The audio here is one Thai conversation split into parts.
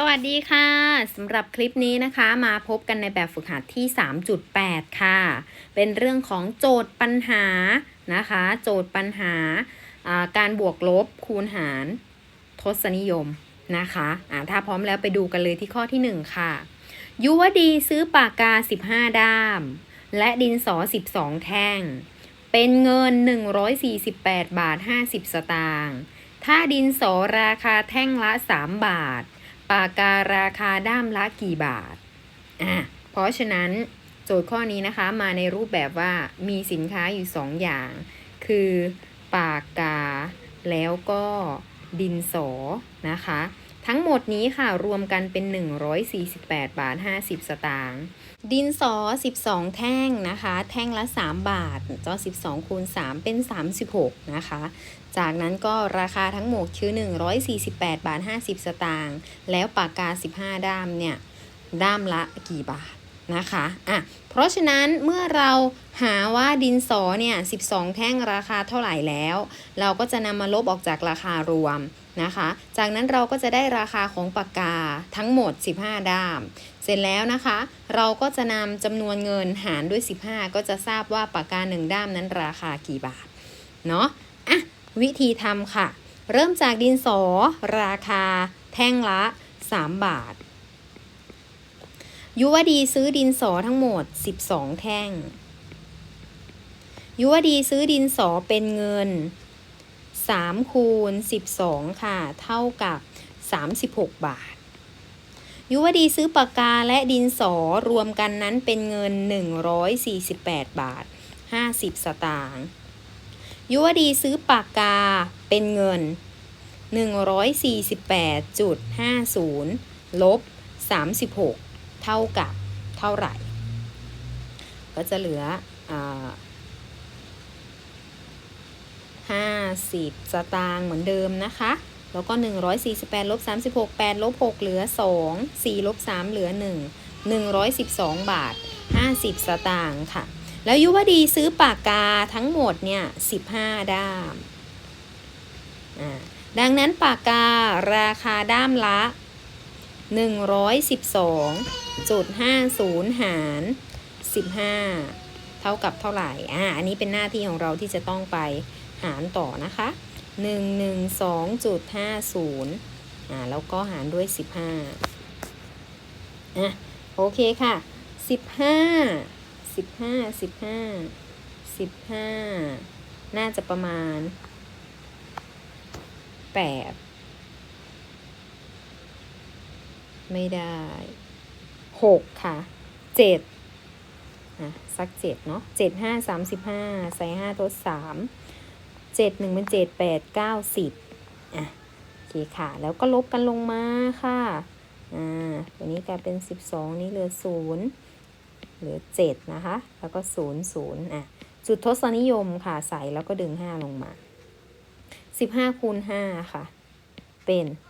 สวัสดีค่ะสำหรับคลิปนี้นะคะมาพบกันในแบบฝึกหัดที่ 3.8 ค่ะ เป็นเรื่องของโจทย์ปัญหานะคะ โจทย์ปัญหาาการบวกลบคูณหารทศนิยมนะคะอ่าถ้าพร้อมแล้วไปดูกันเลยที่ข้อที่ 1 ค่ะ ยุวดีซื้อปากกา 15 ด้าม และดินสอ 12 แท่ง เป็นเงิน 148 บาท 50 สตางค์ถ้าดินสอราคาแท่งละ 3 บาท ปากการาคาด้ามละกี่บาทอะเพราะฉะนั้นโจทย์ข้อนี้นะคะมาในรูปแบบว่ามีสินค้าอยู่2อย่าง คือปากกาแล้วก็ดินสอนะคะ ทั้งหมดนี้ค่ะรวมกันเป็น 148 บาท 50 สตางค์ดินสอ 12 แท่งนะคะ แท่งละ 3 บาทก็12คูณ3เป็น 36 นะคะ จากนั้นก็ราคาทั้งหมดคือ 148 บาท 50 สตางค์แล้วปากกา 15 ด้ามเนี่ย ด้ามละกี่บาทนะคะอะเพราะฉะนั้นเมื่อเราหาว่าดินสอเนี่ย 12 แท่งราคาเท่าไหร่แล้ว เราก็จะนำมาลบออกจากราคารวม นะคะ จากนั้นเราก็จะได้ราคาของปากกาทั้งหมด 15 ด้าม เสร็จแล้วนะคะ เราก็จะนำจำนวนเงินหารด้วย 15 ก็จะทราบว่าปากกา 1 ด้ามนั้นราคากี่บาท เนาะอะวิธีทำค่ะ เริ่มจากดินสอ ราคา แท่งละ 3 บาท ยุวดีซื้อดินสอทั้งหมด 12 แท่ง ยุวดีซื้อดินสอเป็นเงิน 3 คูณ 12 ค่ะ เท่ากับ 36 บาท ยุวดีซื้อปากกาและดินสอรวมกันนั้นเป็นเงิน 148 บาท 50 สตางค์ยุวดีซื้อปากกาเป็นเงิน 148.50 ลบ 36 เท่ากับเท่าไหร่ ก็จะเหลืออา 50 สตางค์เหมือนเดิมนะคะ แล้วก็ 148ลบ36 8ลบ6เหลือ 2 4ลบ3เหลือ 1 112 บาท 50 สตางค์ค่ะ แล้วยุวดีซื้อปากกาทั้งหมดเนี่ย 15 ด้ามอ่าดังนั้นปากการาคาด้ามละ 112.50 หาร 15 เท่ากับเท่าไหร่ อ่า อันนี้เป็นหน้าที่ของเราที่จะต้องไป หารต่อนะคะ 112.50อ่าแล้วก็หารด้วย 15อะโอเคค่ะ 15 15 15 15 น่าจะประมาณ 8 ไม่ได้ 6 ค่ะ 7อะสัก 7 เนาะ7 5 35 ใส่ 5 ทด 3 7 1เป็น7 8 9 10อะโอเคค่ะ แล้วก็ลบกันลงมาค่ะอ่าตัวนี้กลายเป็น12นี้เหลือ0เหลือ7นะคะ แล้วก็0 0อะจุดทศนิยมค่ะใส่แล้วก็ดึง5ลงมา15คูณ5ค่ะ เป็น75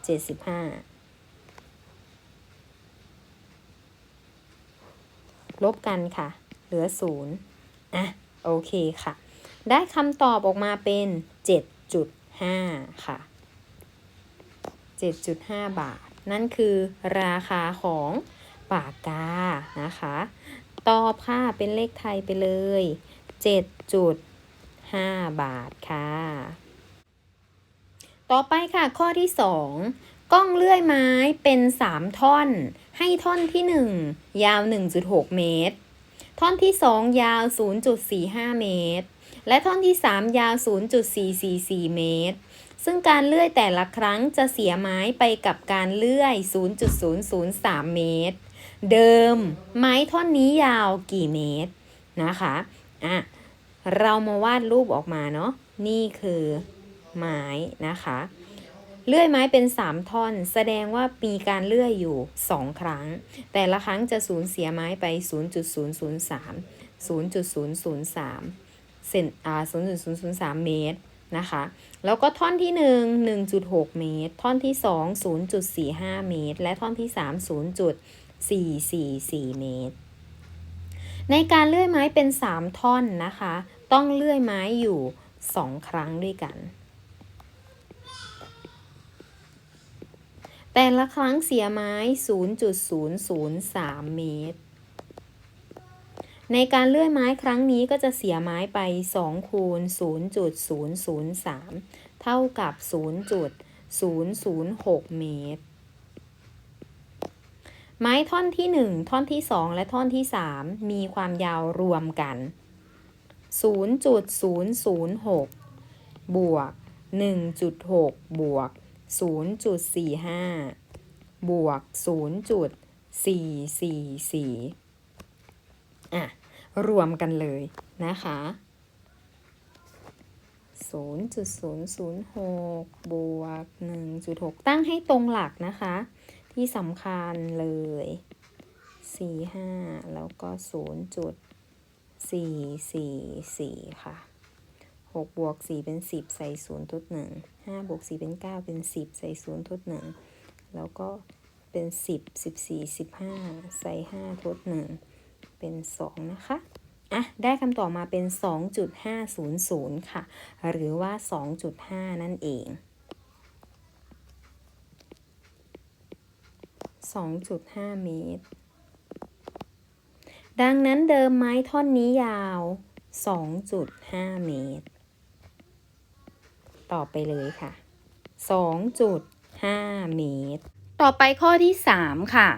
ลบกันค่ะ เหลือ0อะ โอเคค่ะ ได้คำตอบออกมาเป็น 7.5 ค่ะ 7.5 บาท นั่นคือราคาของปากกา นะคะ ตอบค่ะเป็นเลขไทยไปเลย 7.5 บาทค่ะ ต่อไปค่ะข้อที่ 2 กล้องเลื่อยไม้เป็น 3 ท่อน ให้ท่อนที่ 1 ยาว 1.6 เมตร ท่อนที่ 2 ยาว 0.45 เมตร และท่อนที่ 3 ยาว 0.444 เมตร ซึ่งการเลื่อยแต่ละครั้งจะเสียไม้ไปกับการเลื่อย 0.003 เมตร เดิมไม้ท่อนนี้ยาวกี่เมตรนะคะอะเรามาวาดรูปออกมาเนาะนี่คือไม้นะคะ เลื่อยไม้เป็น 3 ท่อน แสดงว่ามีการเลื่อยอยู่ 2 ครั้ง แต่ละครั้งจะสูญเสียไม้ไป 0.003 0.003 เซนอ่า0.003 เมตรนะคะ แล้วก็ท่อนที่ 1 1.6 เมตร ท่อนที่ 2 0.45 เมตร และท่อนที่ 3 0.444 เมตร ในการเลื่อยไม้เป็น 3 ท่อนนะคะ ต้องเลื่อยไม้อยู่ 2 ครั้งด้วยกันแแต่ละครั้งเสียไม้ 0.003 เมตร ในการเลื่อยไม้ครั้งนี้ก็จะเสียไม้ไป2คูณ0.003 เท่ากับ 0.006 เมตร ไม้ท่อนที่ 1 ท่อนที่ 2 และท่อนที่ 3 มีความยาวรวมกัน 0.006 บวก 1.6 บวก 0.45 บวก 0.444อะ รวมกันเลยนะคะ 0.006 บวก 1.6 ตั้งให้ตรงหลักนะคะ ที่สำคัญเลย 45 แล้วก็ 0.444 ค่ะ6บวก4เป็น 10 ใส่0ทด1 5บวก4เป็น 9 เป็น 10 ใส่0ทด1 แล้วก็เป็น 10 14 15 ใส่5ทด1 เป็น 2 นะคะ อะ ได้คำตอบมาเป็น 2.500 ค่ะ หรือว่า 2.5 นั่นเอง 2.5 เมตร ดังนั้นเดิมไม้ท่อนนี้ยาว 2.5 เมตร ต่อไปเลยค่ะ 2.5 เมตร ต่อไปข้อที่ 3 ค่ะ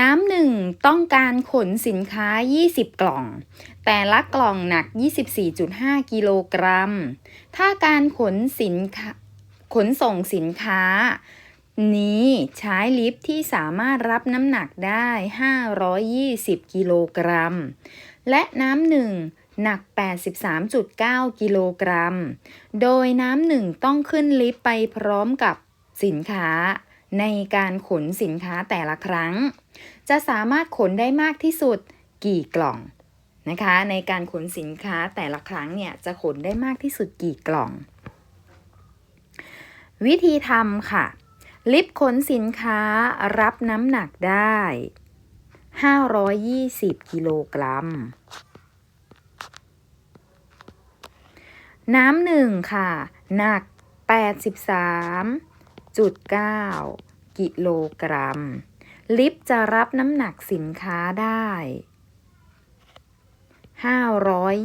น้ำหนึ่งต้องการขนสินค้า 20 กล่อง แต่ละกล่องหนัก 24.5 กิโลกรัม ถ้าการขนสินค้าขนส่งสินค้า นี้ใช้ลิฟต์ที่สามารถรับน้ำหนักได้ 520 กิโลกรัม และน้ำหนึ่งหนัก 83.9 กิโลกรัม โดยน้ำหนึ่งต้องขึ้นลิฟต์ไปพร้อมกับสินค้าในการขนสินค้าแต่ละครั้ง จะสามารถขนได้มากที่สุดกี่กล่องนะคะ ในการขนสินค้าแต่ละครั้งเนี่ยจะขนได้มากที่สุดกี่กล่อง วิธีทำค่ะ ลิฟต์ขนสินค้ารับน้ำหนักได้ 520 กิโลกรัม น้ำหนึ่งค่ะ หนัก 83.9 กิโลกรัม ลิฟต์จะรับน้ำหนักสินค้าได้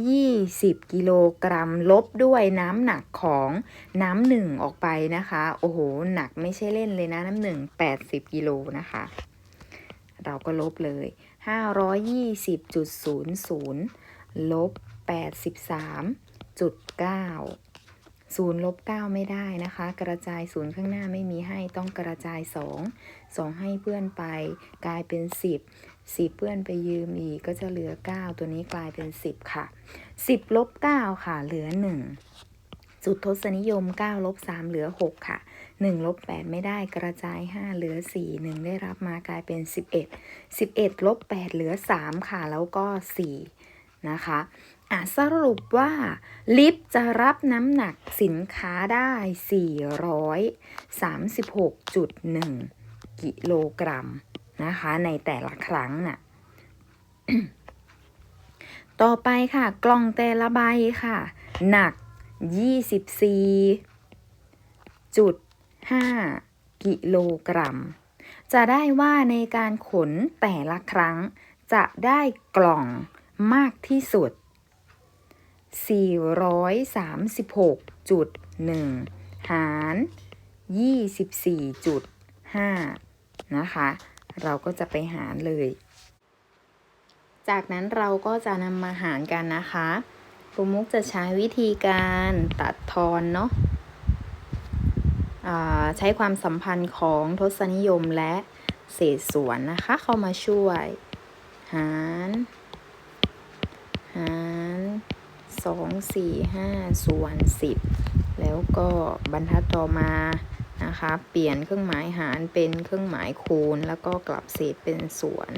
520 กิโลกรัม ลบด้วยน้ำหนักของน้ำหนึ่งออกไปนะคะ โอ้โห หนักไม่ใช่เล่นเลยนะ น้ำหนึ่ง80 กิโลนะคะ เราก็ลบเลย 520.00 ลบ 83.9 ศูนย์ลบ9ไม่ได้นะคะ กระจายศูนย์ข้างหน้าไม่มีให้ต้องกระจาย2 2ให้เพื่อนไป กลายเป็น10 10เพื่อนไปยืมอีกก็จะเหลือ9ตัวนี้กลายเป็น10ค่ะ10ลบ9ค่ะ เหลือ1จุดทศนิยม9ลบ3เหลือ 6 ค่ะ1ลบ8ไม่ได้กระจาย 5 เหลือ 4 1 ได้รับมากลายเป็น 11 11ลบ8เหลือ 3 ค่ะ แล้วก็ 4 นะคะ สรุปว่าลิฟต์จะรับน้ำหนักสินค้าได้ 436.1 กิโลกรัมนะคะ ในแต่ละครั้งน่ะ ต่อไปค่ะ กล่องแต่ละใบค่ะ หนัก 24.5 กิโลกรัม จะได้ว่าในการขนแต่ละครั้งจะได้กล่องมากที่สุด 436.1 หาร 24.5 นะคะ เราก็จะไปหารเลย จากนั้นเราก็จะนำมาหารกันนะคะครูมุกจะใช้วิธีการตัดทอนเนาะใช้ความสัมพันธ์ของทศนิยมและเศษส่วนนะคะ เข้ามาช่วย หาร หาร สองสี่ห้าส่วนสิบแล้วก็บรรทัดต่อมานะคะ เปลี่ยนเครื่องหมายหารเป็นเครื่องหมายคูณ แล้วก็กลับเศษเป็นส่วน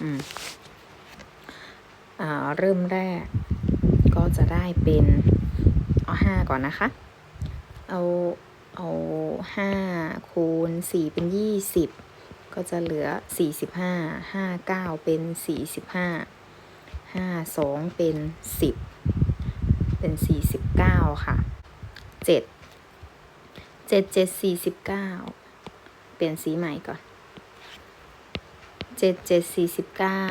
อืมอ่าเริ่มแรกก็จะได้เป็นเอาห้าก่อนนะคะ เอาเอาห้าคูณสี่เป็นยี่สิบก็จะเหลือสี่สิบห้าห้าเก้าเป็นสี่สิบห้า ห้าสองเป็นสิบเป็นสี่สิบเก้าค่ะเจ็ดเจ็ดเจ็ดสี่สิบเก้าเปลี่ยนสีใหม่ก่อนเจ็ดเจ็ดสี่สิบเก้า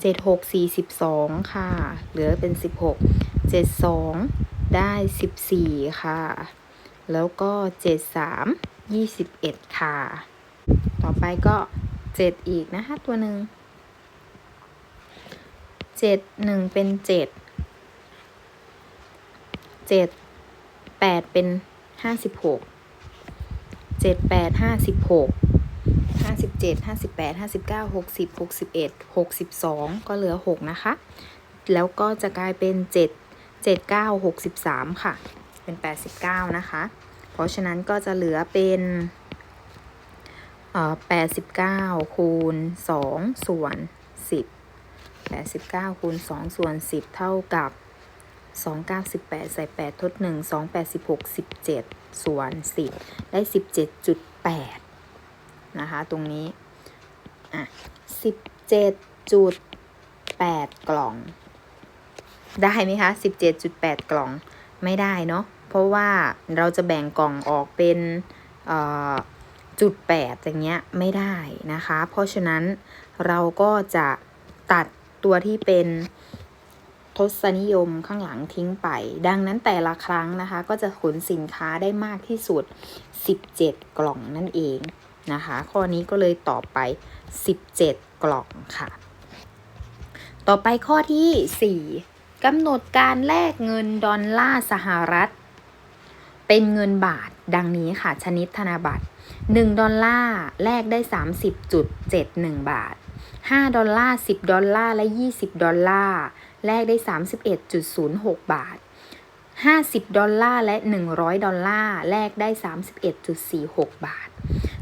เจ็ดหกสี่สิบสองค่ะ เหลือเป็นสิบหกเจ็ดสองได้สิบสี่ค่ะ แล้วก็เจ็ดสามยี่สิบเอ็ดค่ะ ต่อไปก็เจ็ดอีกนะคะตัวหนึ่ง เจ็ดหนึ่งเป็นเจ็ดเจ็ดแปดเป็นห้าสิบหกเจ็ดแปดห้าสิบหกห้าสิบเจ็ดห้าสิบแปดห้าสิบเก้าหกสิบหกสิบเอ็ดหกสิบสองก็เหลือหกนะคะ แล้วก็จะกลายเป็นเจ็ดเจ็ดเก้าหกสิบสามค่ะ เป็นแปดสิบเก้านะคะ เพราะฉะนั้นก็จะเหลือเป็นเอ่อแปดสิบเก้าคูณสองส่วน สิบแปดสิบเก้าคูณสองส่วนสิบเท่ากับสองเก้าสิบแปดใส่แปดทดหนึ่งสองแปดสิบหกสิบเจ็ดส่วนสิบได้สิบเจ็ดจุดแปดนะคะ ตรงนี้ อะสิบเจ็ดจุดแปดกล่อง ได้ไหมคะสิบเจ็ดจุดแปดกล่อง ไม่ได้เนาะ เพราะว่าเราจะแบ่งกล่องออกเป็นเอ่อจุดแปดอย่างเงี้ยไม่ได้นะคะ เพราะฉะนั้นเราก็จะตัด ตัวที่เป็นทศนิยมข้างหลังทิ้งไป ดังนั้นแต่ละครั้งนะคะ ก็จะขนสินค้าได้มากที่สุด 17 กล่องนั่นเองนะคะ ข้อนี้ก็เลยตอบไป 17 กล่องค่ะ ต่อไปข้อที่ 4กำหนดการแลกเงินดอลลาร์สหรัฐ เป็นเงินบาทดังนี้ค่ะ ชนิดธนบัตร 1 ดอลลาร์แลกได้ 30.71 บาท 5 ดอลลาร์ 10 ดอลลาร์ และ 20 ดอลลาร์ แลกได้ 31.06 บาท 50 ดอลลาร์ และ 100 ดอลลาร์ แลกได้ 31.46 บาท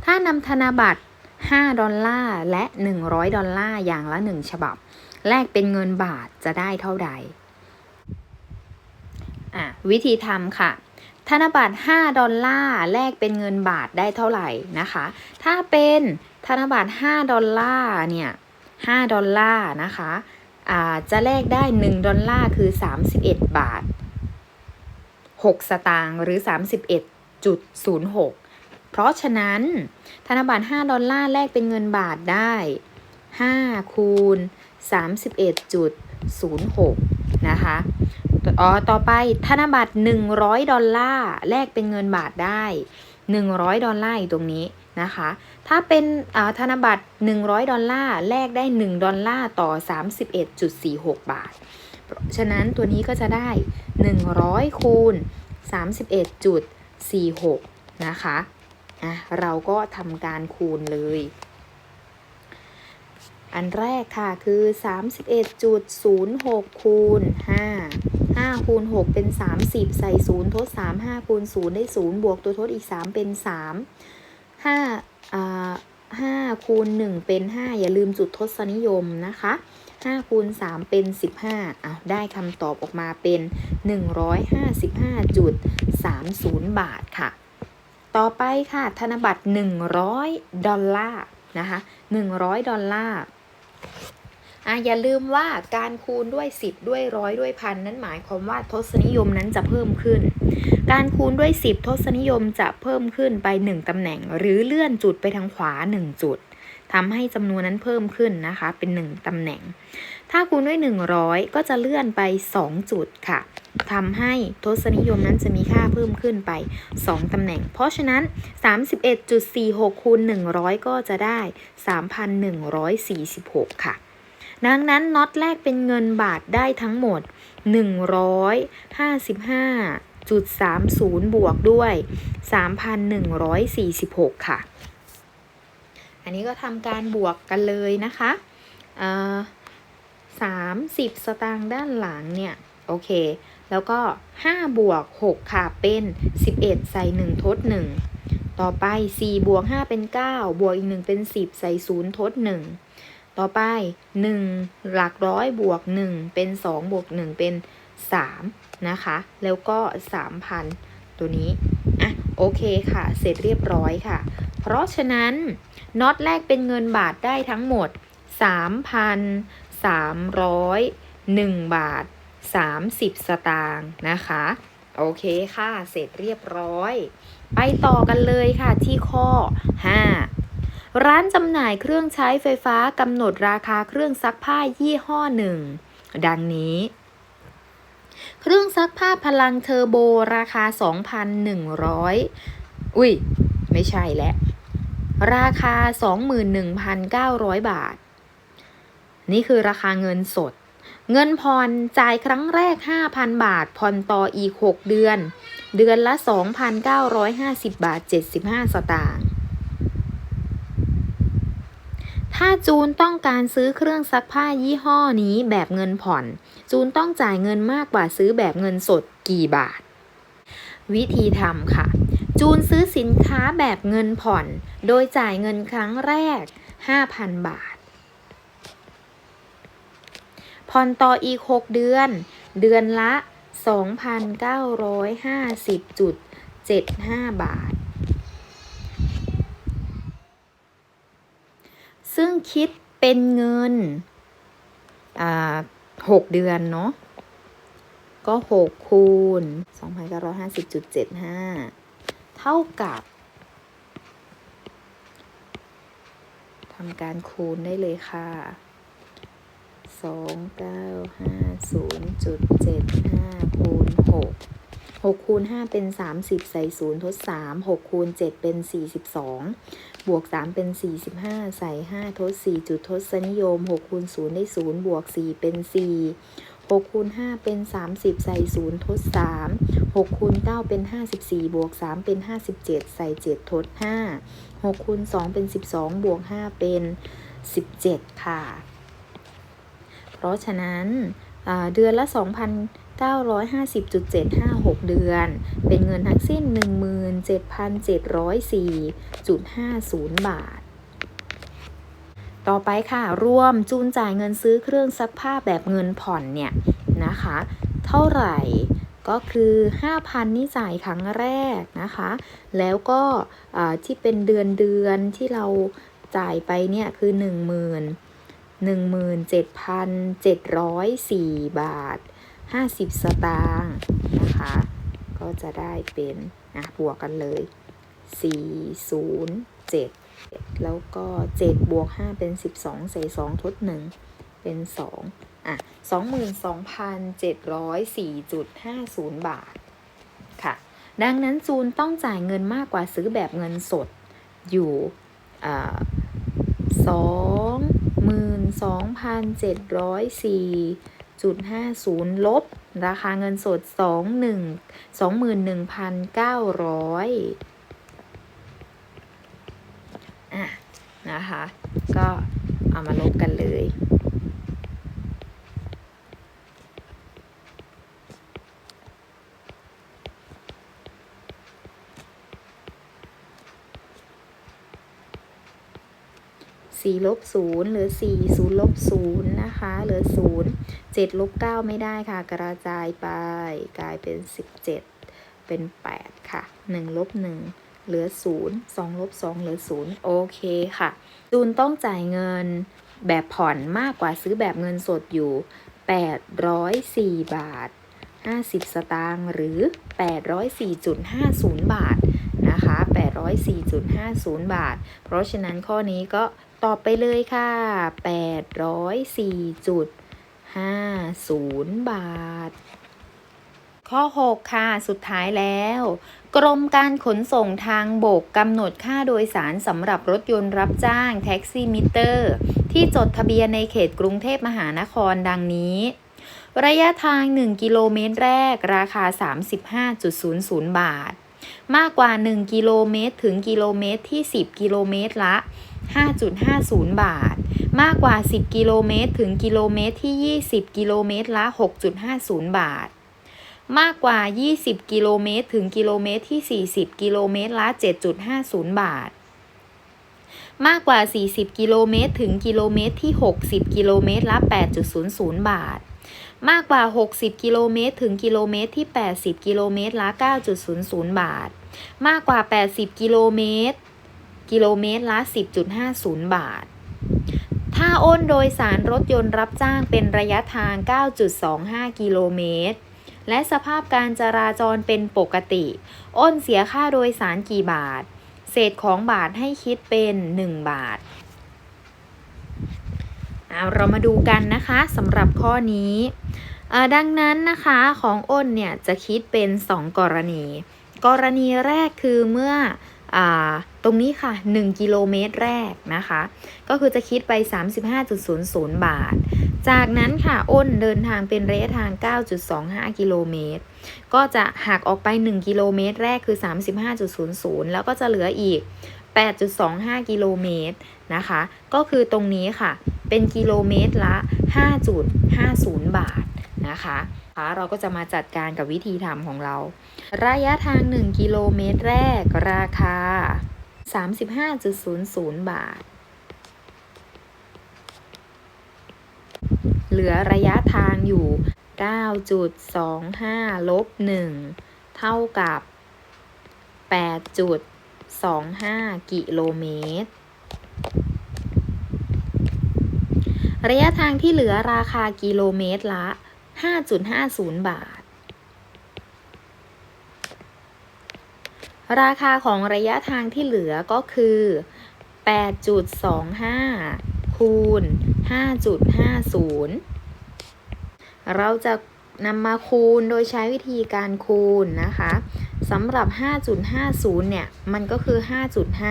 ถ้านำธนบัตร 5 ดอลลาร์ และ 100 ดอลลาร์ อย่างละ 1 ฉบับ แลกเป็นเงินบาทจะได้เท่าใดอะวิธีทำค่ะ ธนบัตร 5 ดอลลาร์ แลกเป็นเงินบาทได้เท่าไหร่นะคะ ถ้าเป็น ธนบัตร5ดอลลาร์เนี่ย5ดอลลาร์นะคะอ่าจะแลกได้ 1 ดอลลาร์คือ 31 บาท 6 สตางค์หรือ 31.06 เพราะฉะนั้น ธนบัตร 5 ดอลลาร์แลกเป็นเงินบาทได้ 5 คูณ 31.06 นะคะอ๋อต่อไปธนบัตร 100 ดอลลาร์แลกเป็นเงินบาทได้ 100 ดอลลาร์อยู่ตรงนี้ นะคะ ถ้าเป็นธนบัตร 100 ดอลลาร์แลกได้ 1 ดอลลาร์ต่อ 31.46 บาท ฉะนั้นตัวนี้ก็จะได้ 100 คูณ 31.46 นะคะอะเราก็ทำการคูณเลย อันแรกค่ะคือ 31.06 คูณ 5 5คูณ6เป็น 30 ใส่ 0 ทด 3 5คูณ0ได้ 0 บวกตัวทดอีก 3 เป็น 3 5อ่าคูณ1เป็น5อย่าลืมจุดทศนิยมนะคะ5คูณ3เป็น15อ้าวได้คำตอบออกมาเป็น155.30บาทค่ะ ต่อไปค่ะ ธนบัตร100ดอลลาร์นะคะ100ดอลลาร์อะอย่าลืมว่าการคูณด้วย 10 ด้วยร้อยด้วยพันนั้นหมายความว่าทศนิยมนั้นจะเพิ่มขึ้น การคูณด้วย 10 ทศนิยมจะเพิ่มขึ้นไป 1 ตำแหน่ง หรือเลื่อนจุดไปทางขวา 1 จุดทำให้จำนวนนั้นเพิ่มขึ้นนะคะ เป็น 1 ตำแหน่ง ถ้าคูณด้วย 100 ก็จะเลื่อนไป 2 จุดค่ะทำให้ทศนิยมนั้นจะมีค่าเพิ่มขึ้นไป 2 ตำแหน่ง เพราะฉะนั้น 31.46 คูณ 100 ก็จะได้ 3,146 ค่ะ ดังนั้นน็อตแรกเป็นเงินบาทได้ทั้งหมด 155.30 บวกด้วย 3,146 ค่ะ อันนี้ก็ทำการบวกกันเลยนะคะเอ่อ30สตางค์ด้านหลังเนี่ย โอเค แล้วก็ 5 บวก 6 ค่ะ เป็น 11 ใส่ 1 ทด 1 ต่อไป 4 บวก 5 เป็น 9 บวกอีก 1 เป็น 10 ใส่ 0 ทด 1 ต่อไป 1 หลักร้อยบวก 1 เป็น 2 บวก 1 เป็น 3 นะคะ แล้วก็ 3,000 ตัวนี้ อะ โอเคค่ะ เสร็จเรียบร้อยค่ะ เพราะฉะนั้นน็อตแรกเป็นเงินบาทได้ทั้งหมด 3,301 บาท 30 สตางค์นะคะ โอเคค่ะ เสร็จเรียบร้อย ไปต่อกันเลยค่ะที่ข้อ 5ร้านจำหน่ายเครื่องใช้ไฟฟ้ากำหนดราคาเครื่องซักผ้ายี่ห้อหนึ่ง ดังนี้ เครื่องซักผ้าพลังเทอร์โบราคา 2,100 อุ้ย ไม่ใช่แล้วราคา 21,900 บาท นี่คือราคาเงินสด เงินผ่อนจ่ายครั้งแรก 5,000 บาท ผ่อนต่ออีก 6 เดือน เดือนละ 2,950 บาท 75 สตางค์ ถ้าจูนต้องการซื้อเครื่องซักผ้ายี่ห้อนี้แบบเงินผ่อน จูนต้องจ่ายเงินมากกว่าซื้อแบบเงินสดกี่บาท วิธีทำค่ะ จูนซื้อสินค้าแบบเงินผ่อน โดยจ่ายเงินครั้งแรก 5,000 บาท ผ่อนต่ออีก 6 เดือน เดือนละ 2,950.75 บาท ซึ่งคิดเป็นเงินอ่า6เดือนเนาะก็ 6 คูณ 2,950.75 เท่ากับทำการคูณได้เลยค่ะ 2950.75 คูณ 6 6คูณ5เป็น 30 ใส่0ทด 3 6คูณ7เป็น 42 บวก 3 เป็น 45 ใส่ 5 ทด 4 จุดทศนิยม6คูณ0ได้ 0 บวก 4 เป็น 4 6คูณ5เป็น 30 ใส่0ทด 3 6คูณ9เป็น 54 บวก 3 เป็น 57 ใส่ 7 ทด 5 6คูณ2เป็น 12 บวก 5 เป็น 17 ค่ะ เพราะฉะนั้นเดือนละ 2,000 950.756 เดือน เป็นเงินทั้งสิ้น 17,704.50 บาท ต่อไปค่ะ รวมจูนจ่ายเงินซื้อเครื่องซักผ้าแบบเงินผ่อนเนี่ยนะคะ เท่าไหร่ก็คือ 5,000 นี่จ่ายครั้งแรกนะคะ แล้วก็ที่เป็นเดือนเดือนที่เราจ่ายไปเนี่ยคือ 10,000 17,704 บาท 50 สตางค์นะคะ ก็จะได้เป็นอะบวกกันเลย 407 แล้วก็ 7 บวก 5 เป็น 12 ใส่ 2 ทด 1 เป็น 2 อะ 22,704.50 บาท ค่ะ ดังนั้นจูนต้องจ่ายเงินมากกว่าซื้อแบบเงินสดอยู่สองหมื่นสองพันเจ็ดร้อยสี่ จุดห้าศูนย์ลบ ราคาเงินสดสองหนึ่งสองหมื่นหนึ่งพันเก้าร้อยอะนะคะ ก็เอามาลบกันเลยสี่ลบศูนย์เหลือสี่ศูนย์ลบศูนย์นะคะ เหลือศู นย์เจ็ดลบเก้าไม่ได้ค่ะ กระจายไปกลายเป็นสิบเจ็ดเป็นแปดค่ะหนึ่งลบหนึ่งเหลือศูนย์สองลบสองเหลือศูนย์โอเคค่ะจูนต้องจ่ายเงินแบบผ่อนมากกว่าซื้อแบบเงินสดอยู่แปดร้อยสี่บาทห้าสิบสตางค์หรือแปดร้อยสี่จุดห้าศูนย์บาทนะคะแปดร้อยสี่จุดห้าศูนย์บาท เพราะฉะนั้นข้อนี้ก็ตอบไปเลยค่ะ 804.50 บาท ข้อ 6 ค่ะ สุดท้ายแล้ว กรมการขนส่งทางบกกำหนดค่าโดยสารสำหรับรถยนต์รับจ้างแท็กซี่มิเตอร์ ที่จดทะเบียนในเขตกรุงเทพมหานครดังนี้ระยะทาง 1 กิโลเมตรแรก ราคา 35.00 บาท มากกว่า 1 กิโลเมตรถึงกิโลเมตรที่ 10 กิโลเมตรละ 5.50 บาท มากกว่า 10 กิโลเมตร ถึงกิโลเมตรที่ 20 กิโลเมตรละ 6.50 บาท มากกว่า 20 กิโลเมตร ถึงกิโลเมตรที่ 40 กิโลเมตรละ 7.50 บาท มากกว่า 40 กิโลเมตร ถึงกิโลเมตรที่ 60 กิโลเมตรละ 8.00 บาท มากกว่า 60 กิโลเมตร ถึงกิโลเมตรที่ 80 กิโลเมตรละ 9.00 บาท มากกว่า 80 กิโลเมตร กิโลเมตรละ 10.50 บาท ถ้าอ้นโดยสารรถยนต์รับจ้างเป็นระยะทาง 9.25 กิโลเมตร และสภาพการจราจรเป็นปกติ อ้นเสียค่าโดยสารกี่บาท เศษของบาทให้คิดเป็น 1 บาท เอาเรามาดูกันนะคะสำหรับข้อนี้ ดังนั้นนะคะของอ้นเนี่ยจะคิดเป็น 2 กรณี กรณีแรกคือเมื่อ ตรงนี้ค่ะ 1 กิโลเมตรแรกนะคะ ก็คือจะคิดไป 35.00 บาท จากนั้นค่ะอ้นเดินทางเป็นระยะทาง 9.25 กิโลเมตร ก็จะหักออกไป 1 กิโลเมตรแรกคือ 35.00 แล้วก็จะเหลืออีก 8.25 กิโลเมตรนะคะ ก็คือตรงนี้ค่ะ เป็นกิโลเมตรละ 5.50 บาทนะคะคะ เราก็จะมาจัดการกับวิธีทำของเรา ระยะทาง 1 กิโลเมตรแรกราคา 35.00 บาท เหลือระยะทางอยู่ 9.25 ลบ 1 เท่ากับ 8.25 กิโลเมตรระยะทางที่เหลือราคากิโลเมตรละ 5.50 บาท ราคาของระยะทางที่เหลือก็คือ 8.25 คูณ 5.50 เราจะนำมาคูณโดยใช้วิธีการคูณนะคะสำหรับ 5.50 เนี่ย มันก็คือ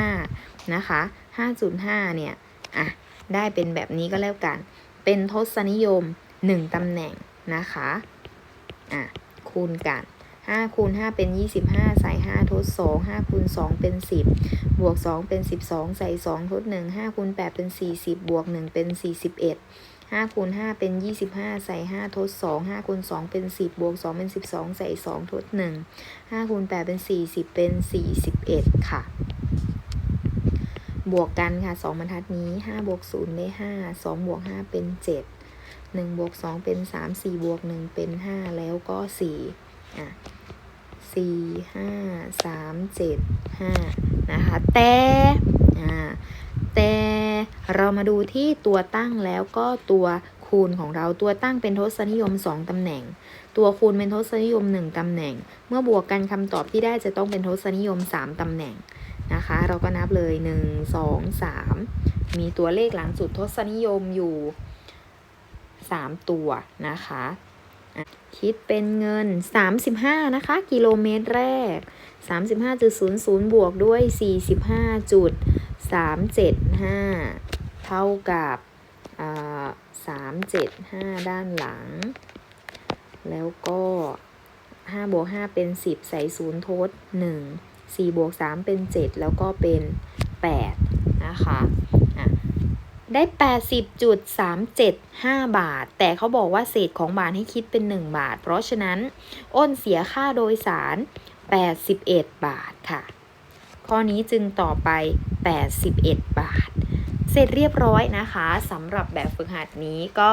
5.5 นะคะ 5.5 เนี่ย อะ ได้เป็นแบบนี้ก็แล้วกัน เป็นทศนิยม 1ตำแหน่ง นะคะอะคูณกัน5คูณ5เป็น 25 ใส่ 5 ทด 2 5คูณ2เป็น 10 บวก 2 เป็น 12 ใส่ 2 ทด 1 5คูณ8เป็น 40 บวก 1 เป็น 41 5คูณ5เป็น 25 ใส่ 5 ทด 2 5คูณ2เป็น 10 บวก 2 เป็น 12 ใส่ 2 ทด 1 5คูณ8เป็น 40 เป็น 41 ค่ะ บวกกันค่ะ 2 บรรทัดนี้ 5 บวก 0 ได้ 5 2 บวก 5 เป็น 7 1บวก2เป็น 3 4 บวก 1 เป็น 5 แล้วก็ 4 อะ 4 5 3 7 5 นะคะ แต่ อ่า แต่เรามาดูที่ตัวตั้งแล้วก็ตัวคูณของเราตัวตั้งเป็นทศนิยม 2 ตำแหน่ง ตัวคูณเป็นทศนิยม 1 ตำแหน่ง เมื่อบวกกันคำตอบที่ได้จะต้องเป็นทศนิยม 3 ตำแหน่งนะคะ เราก็นับเลย 1 2 3 มีตัวเลขหลังสุดทศนิยมอยู่ 3 ตัวนะคะ คิดเป็นเงิน 35 นะคะ กิโลเมตรแรก 35.00 บวกด้วย 45.375 เท่ากับ375 ด้านหลัง แล้วก็5บวก5เป็น 10 ใส่0ทด 1 4บวก3เป็น 7 แล้วก็เป็น 8 นะคะ ได้ 80.375 บาท แต่เขาบอกว่าเศษของบาทให้คิดเป็น 1 บาท เพราะฉะนั้น อ้นเสียค่าโดยสาร 81 บาทค่ะ ข้อนี้จึงต่อไป 81 บาท เสร็จเรียบร้อยนะคะสำหรับแบบฝึกหัดนี้ก็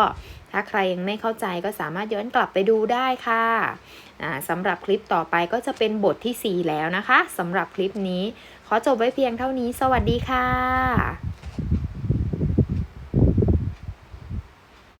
ถ้าใครยังไม่เข้าใจก็สามารถย้อนกลับไปดูได้ค่ะสำหรับคลิปต่อไปก็จะเป็นบทที่ 4 แล้วนะคะสำหรับคลิปนี้ ขอจบไว้เพียงเท่านี้ สวัสดีค่ะ